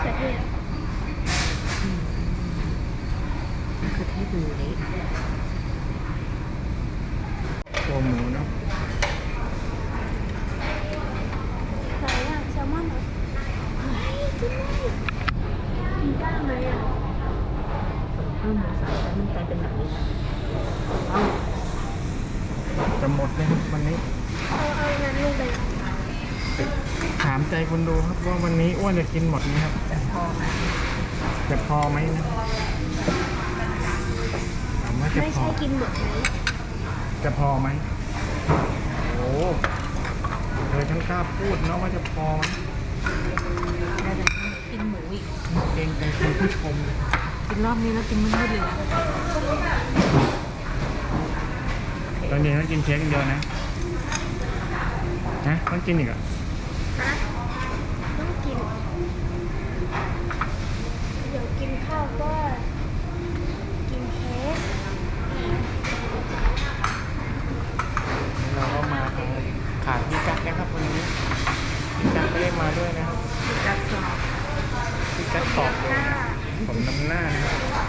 เขือเทศคือเทศดูเละามใจคนดูครับว่าวันนี้อ้วนจะกินหมดไหมครับพอไหมจะพอไหมนะถามว่าจะไม่พอใช่กินหมดไหมจะพอไหมโอ้เธอทั้งกล้าพูดเนาะว่าจะพอไหมเราจะกินหมูอีก เกรงใจคุณผู้ชมกินรอบนี้แล้วกินไม่หมดเลยนะตอนเย็นต้องกินเค้กอย่างเดียวนะฮะต้องกินอีกเหรอะ ฮะต้องกิน เดี๋ยวกิน ข้าวก็กินเค้กเราก็มาทางขาดพี่กั๊กนะครับวันนี้พี่กั๊กไม่ได้มาด้วยนะครับจัดสอบพี่กั๊กสอบด้วยนะผมน้ำหน้านะครับ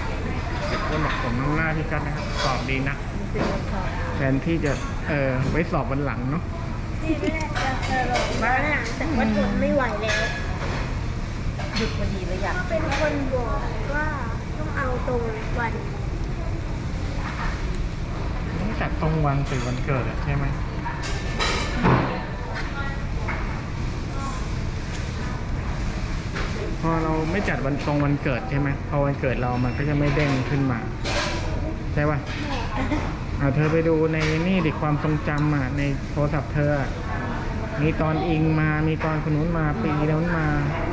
เด็กคนบอกผมน้ำหน้าพี่กั๊กนะครับสอบดีนะมันเป็นวันสอบแทนที่จะเออไว้สอบวันหลังเนาะนี่แม่จะเออลงบ้าหลังแต่ว่าทนไม่ไหวแล้ว หยุดพอดีเลยอยากก็เป็นคนบอกว่าต้องเอาตรงวันต้องจัดตรงวันสิวันเกิดอะใช่ไหมพอเราไม่จัดวันตรงวันเกิดใช่ไหมพอวันเกิดเรามันก็จะไม่เด้งขึ้นมา ใช่ป่ะอ่าเธอไปดูในนี่ดิความทรงจำอะในโทรศัพท์เธออะ มีตอนอิงมา มีตอนคนนู้นมา ปีนู้นมา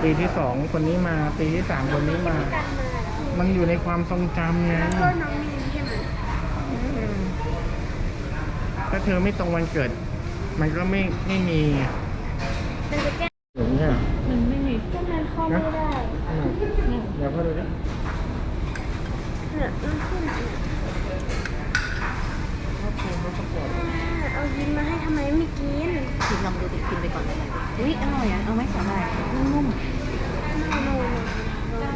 ปีที่สองคนนี้มา ปีที่สามคนนี้มากันมาแล้วมันอยู่ในความทรงจำไงก็น้องมีนใช่ไหมถ้าเธอไม่ตรงวันเกิด มันก็ไม่ไม่มี มันจะแก้ อย่างนี้ย มันไม่มี ก็มันเข้าไม่ได้ อืมเดี๋ยวพ่อดูดิ เนี่ยมันขึ้นเนี่ย เขาโคเขาประกวด อ่าเอายิ้มมาให้ทำไมไม่กิน กินลองดูดิกินไปก่อนอะไรอุ้ยอร่อยอะเอาไหมสาหร่ายนุ่ม โนโน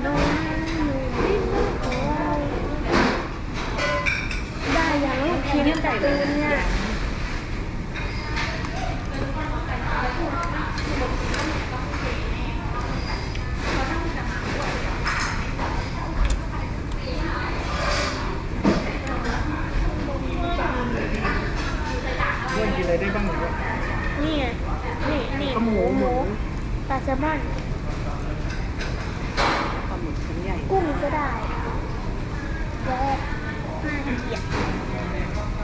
โนโนโอ้ยได้อย่างลูกชิ้นแต่ตูน เนี่ยเพื่อนกินอะไรได้บ้างนี่ไงนี่นี่หมูหมู ปลาแซลมอนปลาหมึกชิ้นใหญ่ กุ้งก็ได้แล้วน่าเกลียด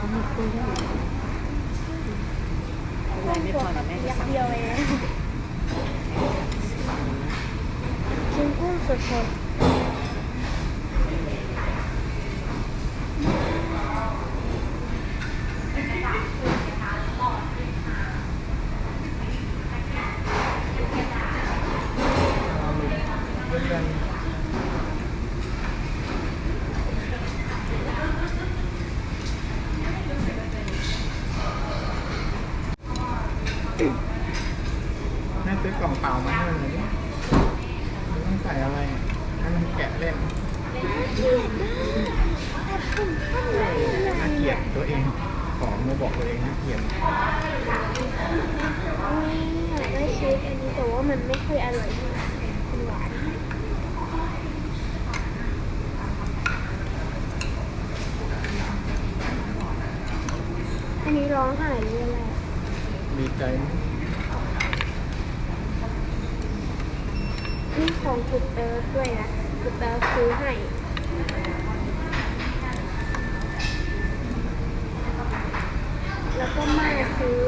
อะไรไม่พอเดี๋ยวแม่จะยักสั่งเดียวเองชิ้นกุ้งสดๆเพื่อนแม่ซื้อกล่องเปล่ามาให้มันหน่อยดิไม่ต้องใส่อะไรอะให้มันแกะเล่น น่าเกลียดตัวเองของมาบอกตัวเองน่าเกลียด อยากได้เค้กอันนี้แต่ว่า มันไม่ค่อยอร่อยเท่าไหร่มันหวานอันนี้ร้องไห้หรืออะไรมีใจไหมนี่ของกุดเติร์ดด้วยนะกุดเติร์ดซื้อให้ แล้วก็มาซื้อ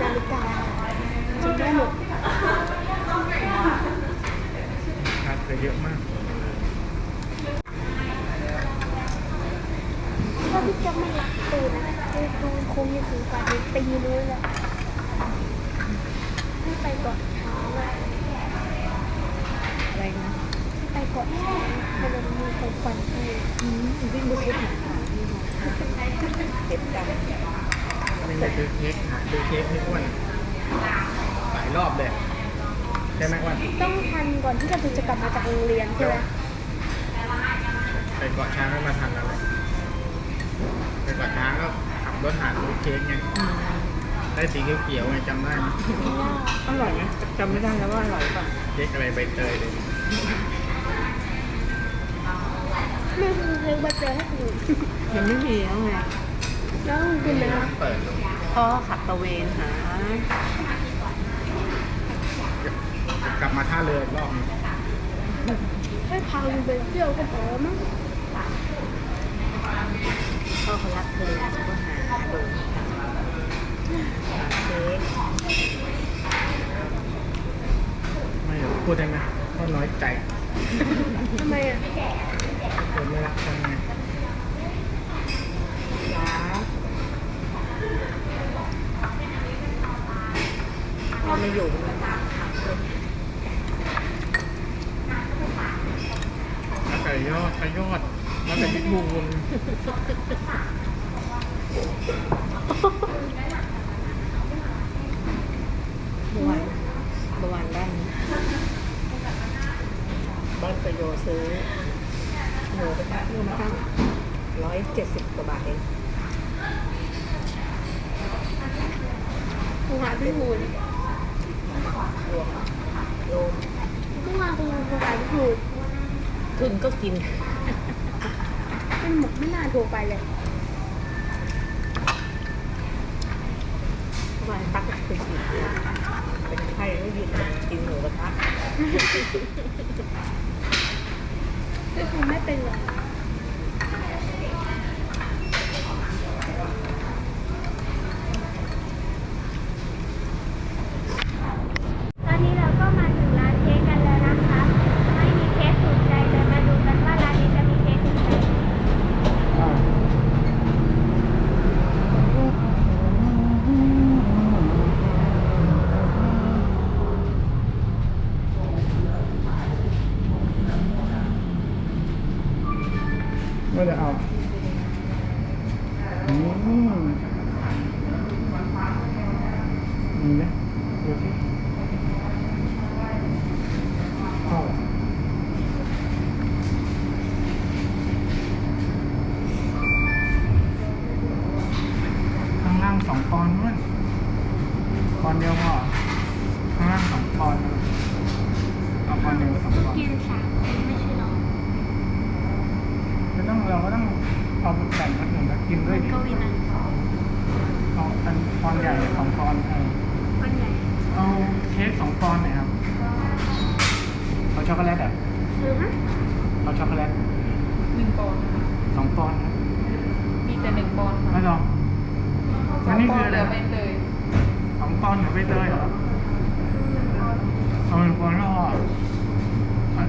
นาฬิกาชิ้นได้หมด คาดไปเยอะมาก ถ้าพี่จะไม่รักตูนนะตูนคงจะถึง กว่าในปีนู้นแหละให้ไปเกาะช้างอะอะไรนะให้ไปเกาะช้างมันจะมีของขวัญให้อืมวิ่งไปซื้อผักขาที่มาเก็บกันไม่อยากซื้อเค้กหาซื้อเค้กให้อ้วนหลายรอบเลยใช่ไหมอ้วนต้องทันก่อนที่จะตูนจะกลับมาจากโรงเรียนใช่ไหมไปเกาะช้างก็มาทันแล้วเลยไปเกาะช้างก็ขับรถหาซื้อเค้กไงอืม ได้สีเขียวๆไงจำได้ไหมอร่อยไหมจำไม่ได้แล้วว่าอร่อยป่ะเค้กอะไรใบเตยเลยไม่คือเพลงบัตเตอร์ให้คุณยังไม่มีแล้วไงแล้วคุณกินไหมคะเปิดดูพ่อขับตระเวนหากลับมาท่าเรืออีกรอบหนึงให้พาคุณไปเที่ยวก็พอแล้วมั้งพ่อเขารักเธอเขาก็หาดูหาเค้ก ไม่เดี๋ยวพูดได้ไหมก็น้อยใจทำไมอะเธอไม่รักฉันไงรักพ่อไม่อยู่มันแล้วไก่ยอดไก่ยอดแล้วไก่พิบูล เมื่อวานเมื่อวานบ้านบ้านประโยชน์ซื้อหมูกระทะเพิ่มมาตั้งร้อยเจ็ดสิบกว่าบาทเอง คุณหาพี่หูน รวมโยม เมื่อวานคุณคุณหาพี่หูน ทุนก็กิน เป็นหมกไม่น่าโทรไปเลยเมื่อวานตักไปกินเป็นไข้ก็ยืนกินหมูกระทะคือคุณไม่เป็นเลยตอนนี้เราก็มาถึงร้านเค้กกันแล้วนะคะ ไม่มีเค้กถูกใจเลยมาดูกันว่าร้านนี้จะมีเค้กถูกใจไหม อ่าว่าจะเอาอืมมีไหม ดูสิเข้าเหรอข้างล่างสองปอนด์นู่นปอนด์เดียวพอข้างล่างสองปอนด์นะเอาปอนด์เดียวสองปอนด์กินสามคนไม่ใช่หรอไม่ต้องเราก็ต้องเอาแบ่งคนอื่นมากินด้วยดิก็วินันเอาอันปอนด์ใหญ่สองปอนด์เออคนใหญ่ เอาเค้กสองปอนด์หน่อยครับ เอาช็อกโกแลตอะอือฮะเอาช็อกโกแลตหนึ่งปอนด์ค่ะสองปอนด์ครับมีแต่หนึ่งปอนด์ไม่ค่ะหรอกอันนี้คืออะไรเหลือใบเตยสองปอนด์หรือใบเตยเหรอเอาหนึ่งปอนด์แล้วอะอะ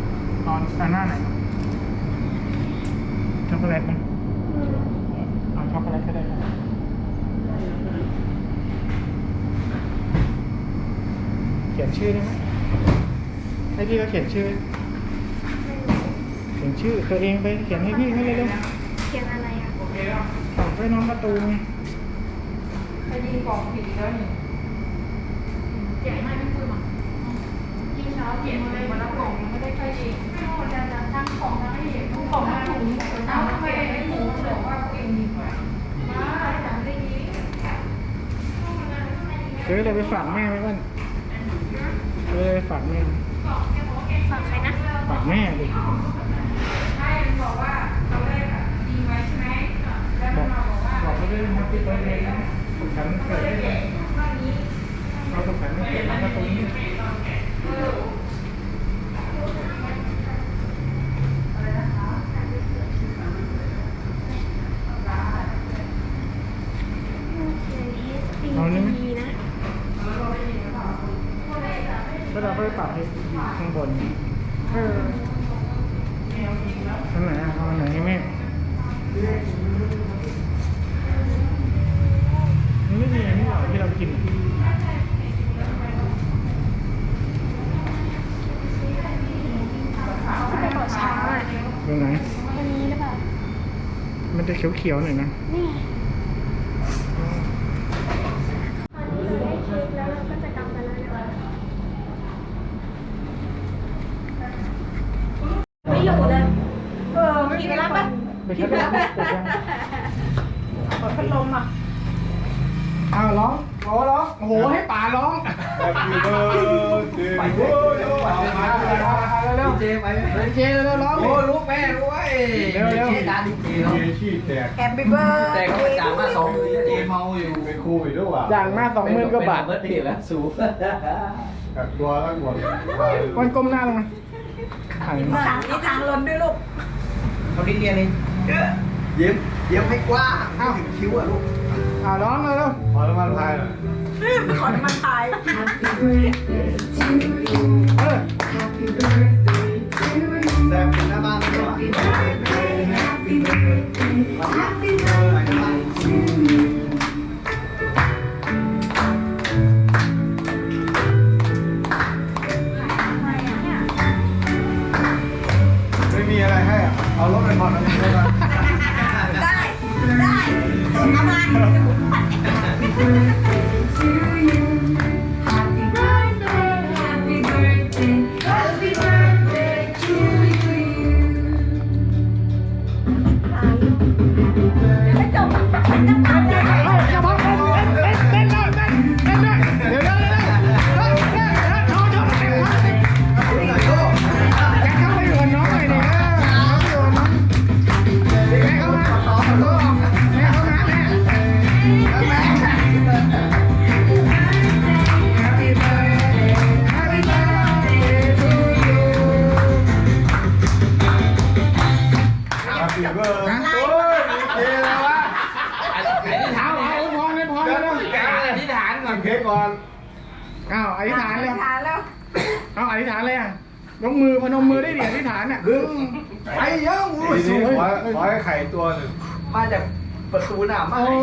ตอนอันหน้าไหนช็อกโกแลตไหมเอาช็อกโกแลตก็ได้ครับ ขียนชื่อได้ไหมให้พี่เขาเขียนชื่อ เขียนชื่อตัวเองไปเขียนให้พี่เขาเร็วเขียนอะไรอะๆส่งไปน้องประตูไงถ้ายิงกล่องผิดแล้วนี่เขียนให้ไม่พูดหรอกยิงเช้าเขียนมาเลยวันละกล่องยังไม่ได้ใครยิงไม่หมดจะทั้งของทั้งเห็นทุกของทั้งถุงเอาทำไมไม่หมูบอกว่าตัวเองยิงไว้มาแต่ไม่ได้ยิงซื้อเลยไปฝากแม่ไว้บ้านซื้อ เลยไปฝากแม่ฝากใครนะฝากแม่ดิใช่มันบอกว่าตอนแรกอะยิงไว้ใช่ไหมแล้วบมัอนกมาบอกว่าบอกเขาด้วยนะพี่เบิร์ดเดย์นะสุขสันต์เกิดได้เลยเราสุขสันต์วันเกิดน้องประตูนี่ เอาเลยดีนะ ก็เราก็ไปปรับให้อยู่ข้างบน เออ อันไหนอะเอาอันไหนให้แม่มั นไม่มีอันนี้หรอที่เรากินไปเกาะช้างอะตรงไหนวันนี้หรือเปล่า มันจะเขียวๆหน่อยนะ นี่ไงตอนนี้เราได้เค้กแล้วเราก็จะกลับกันแล้วนะคะไม่อยู่เลยเออไม่พี่ไปรับปะไปพัดลมปิดยัง เปิดพัดลมอะ อ้าวร้องโอ้ร้องโอ้โหให้ป่าร้อง Happy birthday ไป to เร็ you วเร็วเร็วเร็วเจเร็วร้องโอ้ลูกแม่รู้ไอ้เร็วเร็วเจ๊ดาดิเจเนาะเจขี้แตกแฮปปี้เบิร์ดแต่เขาจ่ายมาสองหมื่นเจเมาอยู่เป็นครูอีกด้วยว่ะจ่างมาสองหมื่นกว่าบาทเบิร์ดเดย์แล้วสูงกักตัวทั้งหมดวันก้มหน้าลงมาถ่ายทางนี้ทางลนด้วยลูกเขาดิ้นเดียนี่เย็บเย็บให้กว้างไม่ถึงคิ้วอะลูก อ้าวร้องเลยเร็วพอแล้วมันพายหน่อยขอน้ำมันพายเออแต่เป็นหน้าบ้านดีกว่าไปหน้าบ้านไม่มีอะไรให้อะเอารถไปผ่อนแล้ ค้กก่อนเอาอธิษฐานเลยทานแล้วเอาอธิษฐานเลยอะยกมือพนมมือได้ดิอธิษฐานอะไปเยอะทีอุ้ยสูนี้งขอขอให้ไข่ตัวหนึ่งมาจากประตูหน้ามาโอ้ย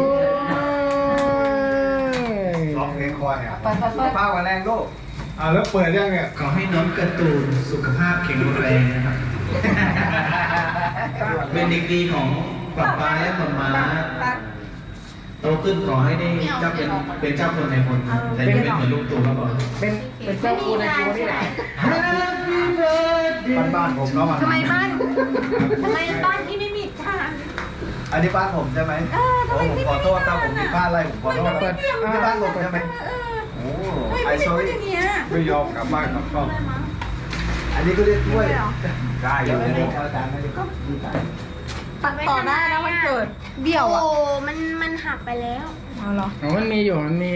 ล็อกเค้กคอเนี่ยเปิดเปิดเปิดพาวันแรงโลกอ่าแล้วเปิดยังเนี่ยขอให้น้องการ์ตูนสุขภาพแข็งแรงนะครับ เป็นเด็กดีของป๊าป๊าและมาม่า โตขึ้นขอให้ได้เจ้าเป็นเป็นเจ้าคนในคนแต่อย่าเป็นเหมือนลูกตู่แล้วก่อนเป็นเป็นเจ้าครูในครัวนี่แหละบ้านบ้านๆผมเนาะมันทำไมบ้านทำไมบ้านที่ไม่มีทางอันนี้บ้านผมใช่ไหมเออทำไมผมไม่ขอโทษถ้าผมมีบ้านอะไรผมขอโทษเปิดนี่บ้านผมใช่ไหมเออโอ้ไม่ไอไม่โซพูดลี่อย่างเงี้ยไม่ยอมกลับบ้านกลับช่องอันนี้ก็เรียกกล้วยได้อยู่เดี๋ยวในเดี๋ยวนี้อาจารย์ไม่ได้ก็ดีใจ ตัดต่อได้นะวันเกิดเบี้ยวอะโอ้มัน มันหักไปแล้ว เอาเหรอ อ๋อมันมีอยู่มันมี